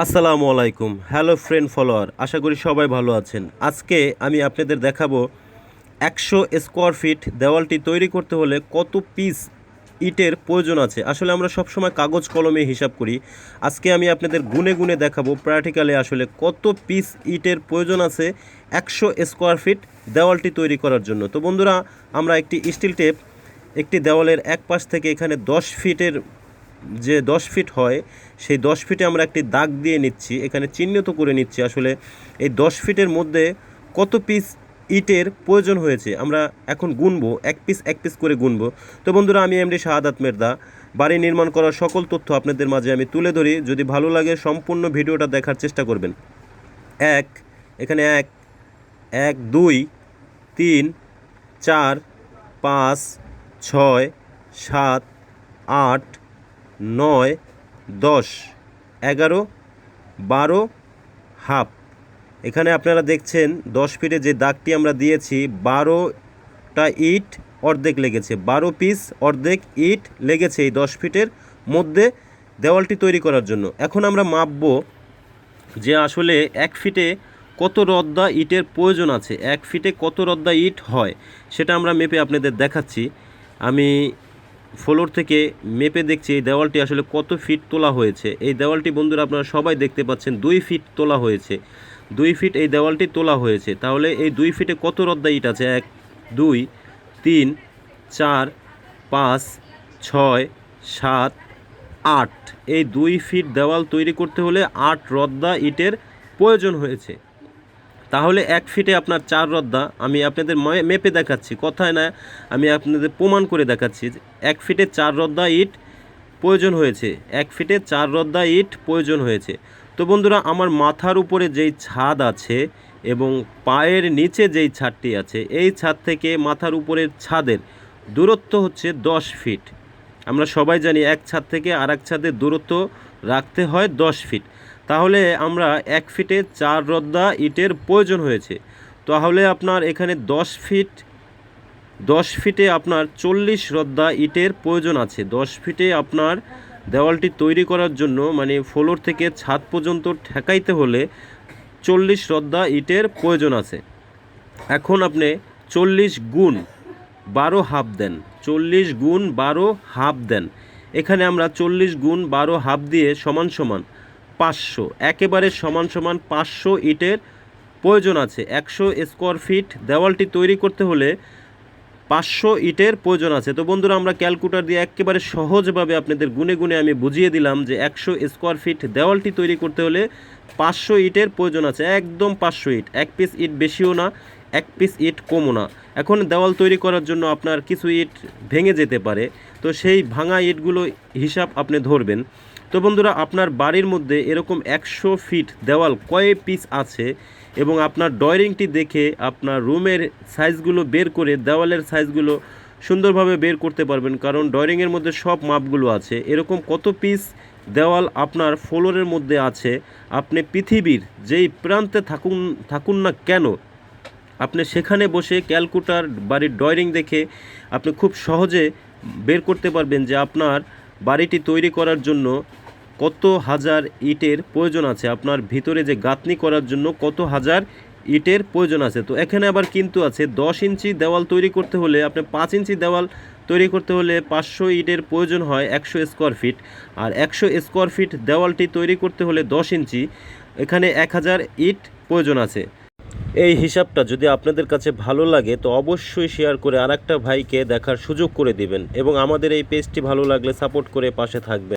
আসসালামু আলাইকুম। Hello friend follower আশা করি সবাই ভালো আছেন। আজকে আমি আপনাদের দেখাবো একশো স্কোয়ার ফিট দেওয়ালটি তৈরি করতে হলে কত পিস ইটের প্রয়োজন আছে। আসলে আমরা সবসময় কাগজ কলমে হিসাব করি। আজকে আমি আপনাদের গুনে গুনে দেখাবো প্র্যাকটিক্যালি আসলে কত পিস ইটের প্রয়োজন আছে একশো স্কোয়ার ফিট দেওয়ালটি তৈরি করার জন্য। তো বন্ধুরা, আমরা একটি স্টিল টেপ একটি দেওয়ালের এক পাশ থেকে এখানে দশ ফিটের যে দশ ফিট হয়, সেই দশ ফিটে আমরা একটি দাগ দিয়ে নিচ্ছি। এখানে চিহ্নিত করে নিচ্ছি আসলে এই দশ ফিটের মধ্যে কত পিস ইটের প্রয়োজন হয়েছে। আমরা এখন গুনবো, এক পিস এক পিস করে গুনবো। তো বন্ধুরা, আমি এমডি শাহাদাত মেরদা। বাড়ি নির্মাণ করার সকল তথ্য আপনাদের মাঝে আমি তুলে ধরি। যদি ভালো লাগে, সম্পূর্ণ ভিডিওটা দেখার চেষ্টা করবেন। এক, এখানে এক এক, দুই, তিন, চার, পাঁচ, ছয়, সাত, আট নয়, দশ, এগারো, বারো, হাফ। এখানে আপনারা দেখছেন দশ ফিটে যে দাগটি আমরা দিয়েছি, বারোটা ইট অর্ধেক লেগেছে। বারো পিস অর্ধেক ইট লেগেছে এই দশ ফিটের মধ্যে দেওয়ালটি তৈরি করার জন্য। এখন আমরা মাপবো যে আসলে এক ফিটে কত রদ্দা ইটের প্রয়োজন আছে, এক ফিটে কত রদ্দা ইট হয়, সেটা আমরা মেপে আপনাদের দেখাচ্ছি। আমি ফ্লোর থেকে মেপে দেখছি এই দেওয়ালটি আসলে কত ফিট তোলা হয়েছে। এই দেওয়ালটি বন্ধুরা আপনারা সবাই দেখতে পাচ্ছেন, দুই ফিট তোলা হয়েছে। দুই ফিট এই দেওয়ালটি তোলা হয়েছে। তাহলে এই দুই ফিটে কত রদ্দা ইট আছে? এক, দুই, তিন, চার, পাঁচ, ছয়, সাত, আট। এই দুই ফিট দেওয়াল তৈরি করতে হলে আট রদ্দা ইটের প্রয়োজন হয়েছে। তাহলে এক ফিটে আপনার চার রদ্দা, আমি আপনাদের মেপে দেখাচ্ছি, কথায় না, আমি আপনাদের প্রমাণ করে দেখাচ্ছি এক ফিটে চার রদ্দা ইট প্রয়োজন হয়েছে, এক ফিটে চার রদ্দা ইট প্রয়োজন হয়েছে। তো বন্ধুরা, আমার মাথার উপরে যেই ছাদ আছে এবং পায়ের নিচে যেই ছাদটি আছে, এই ছাদ থেকে মাথার উপরের ছাদের দূরত্ব হচ্ছে দশ ফিট। আমরা সবাই জানি এক ছাদ থেকে আর এক ছাদের দূরত্ব রাখতে হয় দশ ফিট। তাহলে আমরা এক ফিটে চার রদ্দা ইটের প্রয়োজন হয়েছে। তাহলে আপনার এখানে দশ ফিট, দশ ফিটে আপনার চল্লিশ রদ্দা ইটের প্রয়োজন আছে। দশ ফিটে আপনার দেওয়ালটি তৈরি করার জন্য মানে ফ্লোর থেকে ছাদ পর্যন্ত ঠেকাইতে হলে চল্লিশ রদ্দা ইটের প্রয়োজন আছে। এখন আপনি চল্লিশ গুণ বারো হাফ দেন, চল্লিশ গুণ বারো হাফ দেন। এখানে আমরা চল্লিশ গুণ বারো হাফ দিয়ে সমান সমান পাঁচশো। একেবারে সমান সমান পাঁচশো ইটের প্রয়োজন আছে। একশো স্কোয়ার ফিট দেওয়ালটি তৈরি করতে হলে পাঁচশো ইটের প্রয়োজন আছে। তো বন্ধুরা, আমরা ক্যালকুলেটর দিয়ে একেবারে সহজভাবে আপনাদের গুনে গুনে আমি বুঝিয়ে দিলাম যে একশো স্কোয়ার ফিট দেওয়ালটি তৈরি করতে হলে পাঁচশো ইটের প্রয়োজন আছে। একদম পাঁচশো ইট। এক পিস ইট বেশিও না এক পিস ইট কমও না এখন দেওয়াল তৈরি করার জন্য আপনার কিছু ইট ভেঙে যেতে পারে। তো সেই ভাঙা ইটগুলো হিসাব আপনি ধরবেন। তো বন্ধুরা, আপনার বাড়ির মধ্যে এরকম একশো ফিট দেওয়াল কয় পিস আছে এবং আপনার ড্রয়িংটি দেখে আপনার রুমের সাইজগুলো বের করে দেওয়ালের সাইজগুলো সুন্দরভাবে বের করতে পারবেন। কারণ ড্রয়িংয়ের মধ্যে সব মাপগুলো আছে। এরকম কত পিস দেওয়াল আপনার ফ্লোরের মধ্যে আছে, আপনি পৃথিবীর যেই প্রান্তে থাকুন থাকুন না কেন আপনি সেখানে বসে ক্যালকুটার বাড়ির ড্রয়িং দেখে আপনি খুব সহজে বের করতে পারবেন যে আপনার বাড়িটি তৈরি করার জন্য কত হাজার ইটের প্রয়োজন আছে, আপনার ভিতরে যে গাঁথনি করার জন্য কত হাজার ইটের প্রয়োজন আছে। তো এখানে আবার কিন্তু আছে দশ ইঞ্চি দেওয়াল তৈরি করতে হলে, আপনি পাঁচ ইঞ্চি দেওয়াল তৈরি করতে হলে পাঁচশো ইটের প্রয়োজন হয় একশো স্কোয়ার ফিট। আর একশো স্কোয়ার ফিট দেওয়ালটি তৈরি করতে হলে দশ ইঞ্চি, এখানে এক হাজার ইট প্রয়োজন আছে। এই হিসাবটা যদি আপনাদের কাছে ভালো লাগে, তো অবশ্যই শেয়ার করে আরেকটা ভাইকে দেখার সুযোগ করে দিবেন এবং আমাদের এই পেজটি ভালো লাগলে সাপোর্ট করে পাশে থাকবেন।